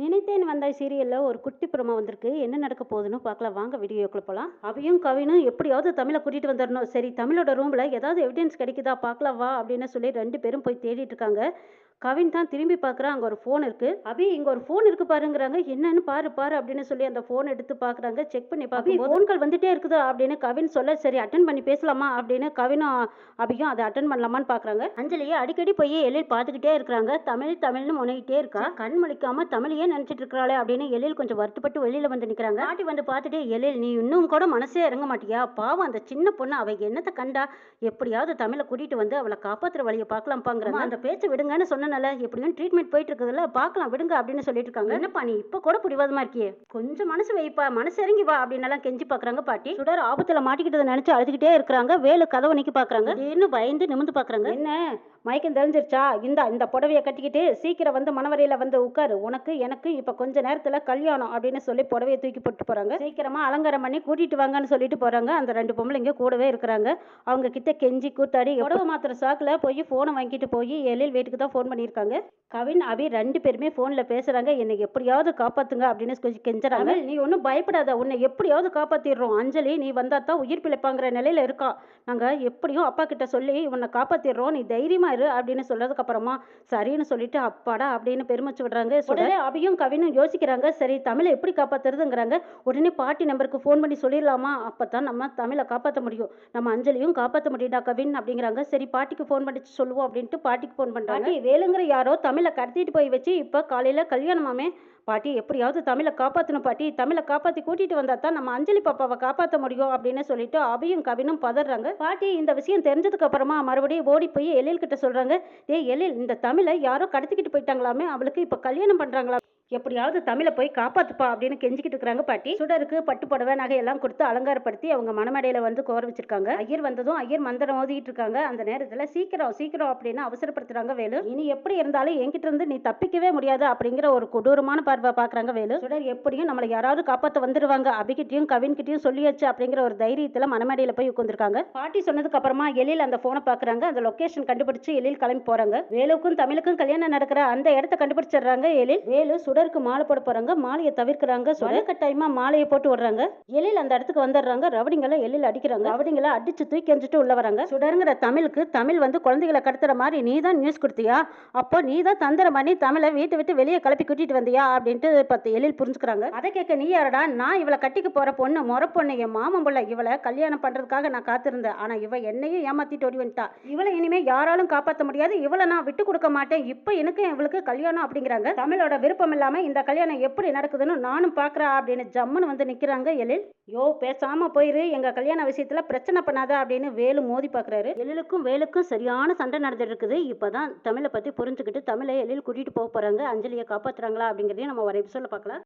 நினைத்தேன் வந்தாய் சீரியலில் ஒரு குட்டி பிரமா வந்திருக்கு. என்ன நடக்க போகுதுன்னு பார்க்கலாம் வாங்க வீடியோக்குள்ள போகலாம் அவையும் கவினும் எப்படியாவது தமிழை கூட்டிகிட்டு வந்துடணும் சரி தமிழோட ரூமில் ஏதாவது எவிடன்ஸ் கிடைக்குதா? பார்க்கலாம் வா அப்படின்னு சொல்லி ரெண்டு பேரும் போய் தேடிட்டு இருக்காங்க. கவின் தான் திரும்பி பார்க்குறான் அங்கே ஒரு ஃபோன் இருக்குது அபி இங்கே ஒரு ஃபோன் இருக்கு பாருங்கிறாங்க. என்னன்னு பாரு பாரு அப்படின்னு சொல்லி அந்த ஃபோன் எடுத்து பார்க்குறாங்க. செக் பண்ணி பார்க்கும் ஃபோன்கள் வந்துட்டே இருக்குது அப்படின்னு கவின் சொல்ல சரி அட்டன் பண்ணி பேசலாமா அப்படின்னு கவினும் அபியும் அதை அட்டன் பண்ணலாமான்னு பார்க்குறாங்க. அஞ்சலியை அடிக்கடி போய் எழில் பார்த்துக்கிட்டே இருக்கிறாங்க. தமிழ் தமிழ்னு முனைகிட்டே இருக்கா. கண் முழிக்காம தமிழையே நினச்சிட்டு இருக்கிறாளே அப்படின்னு எழில் கொஞ்சம் வருத்தப்பட்டு வெளியில் வந்து நிற்கிறாங்க பாட்டி வந்து பார்த்துட்டு எழில் நீ இன்னும் கூட மனசே இறங்க மாட்டியா? பாவம் அந்த சின்ன பொண்ணு அவ என்னத்தை கண்டா? எப்படியாவது தமிழை கூட்டிட்டு வந்து அவளை காப்பாத்துற வழியை பார்க்கலாம்ப்பாங்கிறாங்க அந்த பேச்சை விடுங்கன்னு சொன்னனால எப்படியும் ட்ரீட்மெண்ட் போயிட்டு இருக்குதுல்ல பார்க்கலாம் விடுங்க அப்படின்னு சொல்லிட்டு இருக்காங்க என்னப்பா நீ இப்போ கூட பிடிவாதமா இருக்கியே? கொஞ்சம் மனசு வைப்பா மனசு இறங்கி வா அப்படின்னு கெஞ்சி பார்க்கறாங்க பாட்டி. சுடர் ஆபத்துல மாட்டிக்கிட்டதை நினைச்சு அழுதுகிட்டே இருக்கிறாங்க. வேலு கதவை நிக்கி பார்க்கறாங்க திடீர்னு பயந்து நிமிந்து பார்க்கறாங்க என்ன? மயக்கம் தெரிஞ்சிருச்சா இந்த இந்த புடவைய கட்டிக்கிட்டு சீக்கிரம் வந்து மணவரையில வந்து உட்காரு. உனக்கு எனக்கு இப்ப கொஞ்ச நேரத்துல கல்யாணம் அப்படின்னு சொல்லி புடவைய தூக்கி போட்டு போறாங்க. சீக்கிரமா அலங்காரம் பண்ணி கூட்டிட்டு வாங்கன்னு சொல்லிட்டு போறாங்க. அந்த ரெண்டு பொம்பளைங்க கூடவே இருக்கிறாங்க. அவங்க கிட்ட கெஞ்சி கூத்தாடி புடவை மாத்திர சாக்குல போய் போனை வாங்கிட்டு போய் எழில் வீட்டுக்கு தான் ஃபோன் பண்ணியிருக்காங்க. கவின் அபி ரெண்டு பேருமே ஃபோன்ல பேசுறாங்க. என்னை எப்படியாவது காப்பாத்துங்க அப்படின்னு கொஞ்சம் கெஞ்சுறாங்க. நீ ஒன்றும் பயப்படாத. உன்னை எப்படியாவது காப்பாத்திடுறோம். அஞ்சலி நீ வந்தா தான் உயிர் பிழைப்பாங்கிற நிலையில இருக்கா? நாங்க எப்படியும் அப்பா கிட்ட சொல்லி உன்னை காப்பாத்திடுறோம். நீ தைரியமா இரு அப்படின்னு அப்புறமா சரின்னு சொல்லிட்டு அப்பாடா அப்படின்னு பெருமிச்சு விடுறாங்க. உடனே அபியும் கவினும் யோசிக்கிறாங்க. சரி தமிழை எப்படி காப்பாத்துறதுங்கிறாங்க. உடனே பாட்டி நம்பருக்கு ஃபோன் பண்ணி சொல்லிடலாமா? அப்பதான் நம்ம தமிழை காப்பாற்ற முடியும். நம்ம அஞ்சலியும் காப்பாற்ற முடியுதா கவின் அப்படிங்கிறாங்க. சரி பாட்டிக்கு ஃபோன் பண்ணி சொல்லுவோம் அப்படின்ட்டு பாட்டிக்கு ஃபோன் பண்றாங்க. பாட்டி வேலுங்கிற யாரோ தமிழை கடத்திட்டு போய் வச்சு இப்போ காலையில கல்யாணமாமே பாட்டி எப்படியாவது தமிழை காப்பாற்றணும் பாட்டி. தமிழை காப்பாற்றி கூட்டிட்டு வந்தால் தான் நம்ம அஞ்சலி பாப்பாவை காப்பாற்ற முடியும் அப்படின்னு சொல்லிட்டு அபியும் கவினும் பதறாங்க. பாட்டி இந்த விஷயம் தெரிஞ்சதுக்கு அப்புறமா மறுபடியும் ஓடி போய் எழில் கிட்ட சொல்றாங்க ஏய் எழில் இந்த தமிழை யாரோ கடத்திக்கிட்டு போயிட்டாங்களாமே அவளுக்கு இப்போ கல்யாணம் பண்றாங்களா? எப்படியாவது தமிழை போய் காப்பாத்துப்பா அப்படின்னு கெஞ்சிக்கிட்டு இருக்கிறாங்க பாட்டி. சுடருக்கு பட்டு புடவை நகையெல்லாம் கொடுத்து அலங்காரப்படுத்தி அவங்க மணமேடையில வந்து கோர வச்சிருக்காங்க. ஐயர் வந்ததும் ஐயர் மந்திரம் ஓதிட்டு இருக்காங்க. அந்த நேரத்துல சீக்கிரம் சீக்கிரம் அப்படின்னு அவசரப்படுத்துறாங்க வேலு. இனி எப்படி இருந்தாலும் என்கிட்ட இருந்து நீ தப்பிக்கவே முடியாது அப்படிங்கிற ஒரு கொடூரமான பார்வை பாக்குறாங்க வேலு. சுடர் எப்படியும் நம்மளை யாராவது காப்பாத்த வந்துருவாங்க. அபிகிட்டயும் கவின்கிட்டையும் சொல்லியாச்சு அப்படிங்கிற ஒரு தைரியத்துல மணமேடையில போய் உட்காந்துருக்காங்க பாட்டி சொன்னதுக்கு அப்புறமா எழில் அந்த போனை பாக்குறாங்க. அந்த லொகேஷன் கண்டுபிடிச்சு எழில் கிளம்பி போறாங்க. வேலுக்கும் தமிழுக்கும் கல்யாணம் நடக்கிற அந்த இடத்த கண்டுபிடிச்சிடுறாங்க எழில். வேலு சுடருக்கு மாலை போட போறாங்க மாலையை தவிர்க்கிறாங்க. சுடர் கட்டாயமா மாலையை போட்டு விடுறாங்க. எழில் அந்த இடத்துக்கு வந்துடுறாங்க. ரவடிங்களை எழில் அடிக்கிறாங்க. ரவடிங்களை அடிச்சு தூக்கி எறிஞ்சிட்டு உள்ள வராங்க. சுடருங்கிற தமிழுக்கு தமிழ் வந்து குழந்தைகளை கடத்துற மாதிரி நீ தான் நியூஸ் கொடுத்தியா? அப்போ நீ தான் தந்திரம் பண்ணி தமிழை வீட்டை விட்டு வெளியே கிளப்பி கூட்டிட்டு வந்தியா? அப்படின்ட்டு பத்து எழில் புரிஞ்சுக்கிறாங்க. அதை கேட்க நீ யாரடா? நான் இவளை கட்டிக்க போற பொண்ணு முறை பொண்ணு என் மாமன் புள்ள. இவளை கல்யாணம் பண்றதுக்காக நான் காத்திருந்தேன். ஆனா இவ என்னையும் ஏமாத்திட்டு ஓடி வந்துட்டா இவளை இனிமே யாராலும் காப்பாற்ற முடியாது. இவளை நான் விட்டு கொடுக்க மாட்டேன். இப்போ எனக்கு இவளுக்கு கல்யாணம் அப்படிங்கிறாங்க. தமிழோட விருப்பம் இல்லாம இந்த கல்யாணம் எப்படி நடக்குதுன்னு நானும் பார்க்குறா அப்படின்னு ஜம்முன்னு வந்து நிற்கிறாங்க எழில். யோ பேசாமல் போயிரு. எங்கள் கல்யாண விஷயத்துல பிரச்சனை பண்ணாத அப்படின்னு வேலு மோதி பார்க்குறாரு எழிலுக்கும் வேலுக்கும் சரியான சண்டை நடந்துட்டு இருக்குது. இப்போ தான் தமிழை பற்றி புரிஞ்சுக்கிட்டு தமிழை எழில் கூட்டிட்டு போக போகிறாங்க அஞ்சலியை காப்பாற்றுறாங்களா அப்படிங்கிறதையும் நம்ம ஒரு எபிசோடில் பார்க்கலாம்